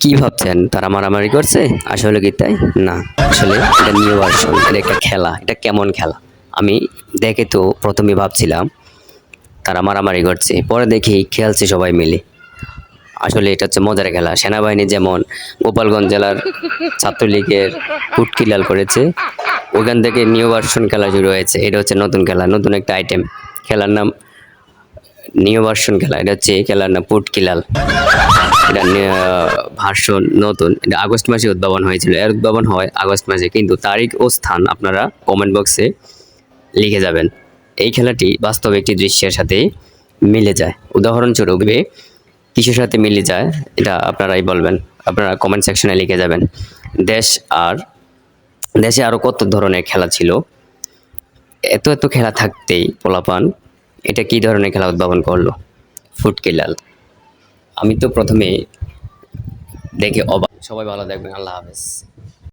কি ভাবছেন? তারা মারামারি করছে? আসলে কি তাই? না, আসলে এটা নিউ ভার্সন এটা একটা খেলা, এটা কেমন খেলা? আমি দেখে তো প্রথমে ভাবছিলাম তারা মারামারি করছে, পরে দেখি খেলছে সবাই মিলে। আসলে এটা হচ্ছে মজার খেলা, সেনাবাহিনী যেমন গোপালগঞ্জ জেলার ছাত্রলীগের কুটকিলাল করেছে, ওখান থেকে নিউ ভার্সন খেলা শুরু হয়েছে, এটা হচ্ছে নতুন খেলা, নতুন একটা আইটেম খেলার নাম নিউ ভার্সন খেলা, এটা হচ্ছে খেলার নাম পুটকিলাল। এটা ভার্সন নতুন, এটা আগস্ট মাসে উদ্ভাবন হয়েছিল। এর উদ্ভাবন হয় আগস্ট মাসে, কিন্তু তারিখ ও স্থান আপনারা কমেন্ট বক্সে লিখে যাবেন। এই খেলাটি বাস্তব একটি দৃশ্যের সাথে মিলে যায়। উদাহরণস্বরূপ কিসের সাথে মিলে যায়, এটা আপনারাই বলবেন। আপনারা কমেন্ট সেকশনে লিখে যাবেন। দেশ আর, দেশে আরও কত ধরনের খেলা ছিল? এত এত খেলা থাকতেই পোলাপান এটা কি ধরনের খেলা উদ্ভাবন করল? ফুটকিলাল আমি তো প্রথমে দেখে অবাক। সবাই ভালো দেখবেন আল্লাহ হাফেজ।